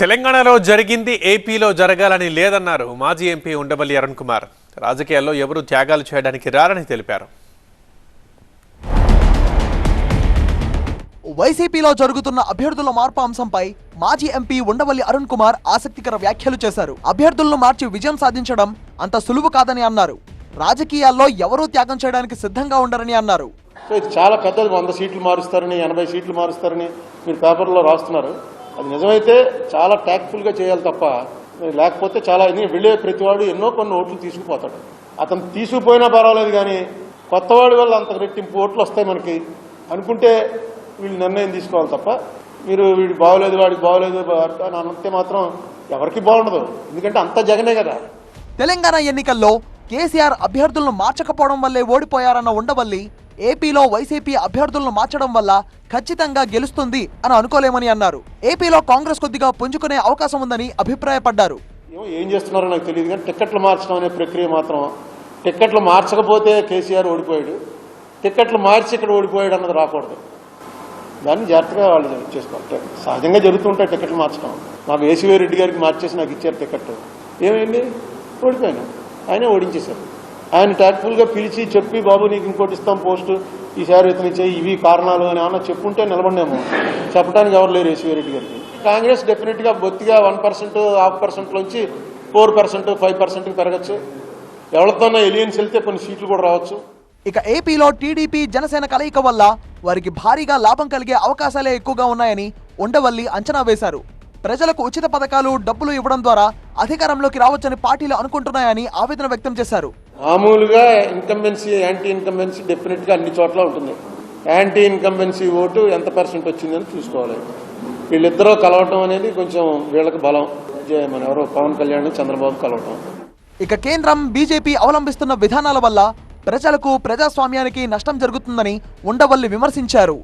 తెలంగాణలో జరిగింది ఏపీలో జరగాలని లేదన్నారు మాజీ ఎంపీ ఉండవల్లి అరుణ్ కుమార్. రాజకీయాల్లో ఎవరూ త్యాగాలు చేయడానికి రారని తెలిపారు. వైసీపీలో జరుగుతున్న అభ్యర్థుల మార్పు అంశంపై మాజీ ఎంపీ ఉండవల్లి అరుణ్ కుమార్ ఆసక్తికర వ్యాఖ్యలు చేశారు. అభ్యర్థులను మార్చి విజయం సాధించడం అంత సులువు కాదని అన్నారు. రాజకీయాల్లో ఎవరూ త్యాగం చేయడానికి సిద్ధంగా ఉండరని అన్నారు. సో ఇది చాలా పెద్దది. వంద సీట్లు మారుస్తారని ఎనభై సీట్లు మారుస్తారని మీరు పేపర్లో రాస్తున్నారు. అది నిజమైతే చాలా ట్యాక్ట్ఫుల్గా చేయాలి తప్ప లేకపోతే చాలా ఎన్ని- వెళ్ళే ప్రతివాడు ఎన్నో కొన్ని ఓట్లు తీసుకుపోతాడు. అతను తీసుకుపోయినా పర్వాలేదు కానీ కొత్తవాడి వల్ల అంత రెట్టింపు ఓట్లు వస్తాయి మనకి అనుకుంటే వీళ్ళు నిర్ణయం తీసుకోవాలి తప్ప మీరు వీడు బాగోలేదు వాడికి బాగోలేదు అని అంటే మాత్రం ఎవరికి బాగుండదు. ఎందుకంటే అంత జగనే కదా. తెలంగాణ ఎన్నికల్లో కేసీఆర్ అభ్యర్థులను మార్చకపోవడం వల్లే ఓడిపోయారన్న ఉండవల్లి ఏపీలో వైసీపీ అభ్యర్థులను మార్చడం వల్ల ఖచ్చితంగా గెలుస్తుంది అని అనుకోలేమని అన్నారు. ఏపీలో కాంగ్రెస్ కొద్దిగా పుంజుకునే అవకాశం ఉందని అభిప్రాయపడ్డారు. ఏమో ఏం చేస్తున్నారో నాకు తెలియదు కానీ టిక్కెట్లు మార్చడం అనే ప్రక్రియ మాత్రం టిక్కెట్లు మార్చకపోతే కేసీఆర్ ఓడిపోయాడు. టిక్కెట్లు మార్చి ఇక్కడ ఓడిపోయాడు అన్నది రాకూడదు. దాన్ని జాగ్రత్తగా వాళ్ళు చేసుకోవాలి. సహజంగా జరుగుతుంటాయి టికెట్లు మార్చడం. మాకు ఏసీవీ రెడ్డి గారికి మార్చేసి నాకు ఇచ్చారు టికెట్ ఏమైంది? ఓడిపోయాను. ఆయన ఓడించేశారు ఆయన ట్యాక్ట్ఫుల్గా పిలిచి చెప్పి బాబు నీకు ఇంకోటి ఇస్తాం పోస్టు. ఈసారి ఇతను చేయి ఇవి కారణాలు అని ఏమన్నా చెప్పుంటే నిలబడినేమో. చెప్పడానికి ఎవరు లేరు ఏసీవీ రెడ్డి గారికి. కాంగ్రెస్ డెఫినెట్గా బొత్తిగా వన్ పర్సెంట్ హాఫ్ పర్సెంట్లోంచి ఫోర్ పర్సెంట్ ఫైవ్ పర్సెంట్కి పెరగచ్చు. ఎవరితోనో ఎలియన్స్ వెళ్తే కొన్ని సీట్లు కూడా రావచ్చు. ఇక ఏపీలో టీడీపీ జనసేన కలయిక వల్ల వారికి భారీగా లాభం కలిగే అవకాశాలే ఎక్కువగా ఉన్నాయని ఉండవల్లి అంచనా వేశారు. ప్రజలకు ఉచిత పథకాలు డబ్బులు ఇవ్వడం ద్వారా అధికారంలోకి రావచ్చని పార్టీలు అనుకుంటున్నాయని ఆవేదన వ్యక్తం చేశారు. మామూలుగా ఇన్కంబెన్సీ యాంటీ ఇన్కంబెన్సీ డెఫినెట్గా అన్ని చోట్ల ఉంటుంది. యాంటీ ఇన్కంబెన్సీ ఓటు ఎంత పర్సెంట్ వచ్చిందని చూసుకోవాలి. వీళ్ళిద్దరూ కలవటం అనేది కొంచెం వీళ్ళకి బలం. మన ఎవరో పవన్ కళ్యాణ్ చంద్రబాబు కలవటం. ఇక కేంద్రం బీజేపీ అవలంబిస్తున్న విధానాల వల్ల ప్రజలకు ప్రజాస్వామ్యానికి నష్టం జరుగుతుందని ఉండవల్లి విమర్శించారు.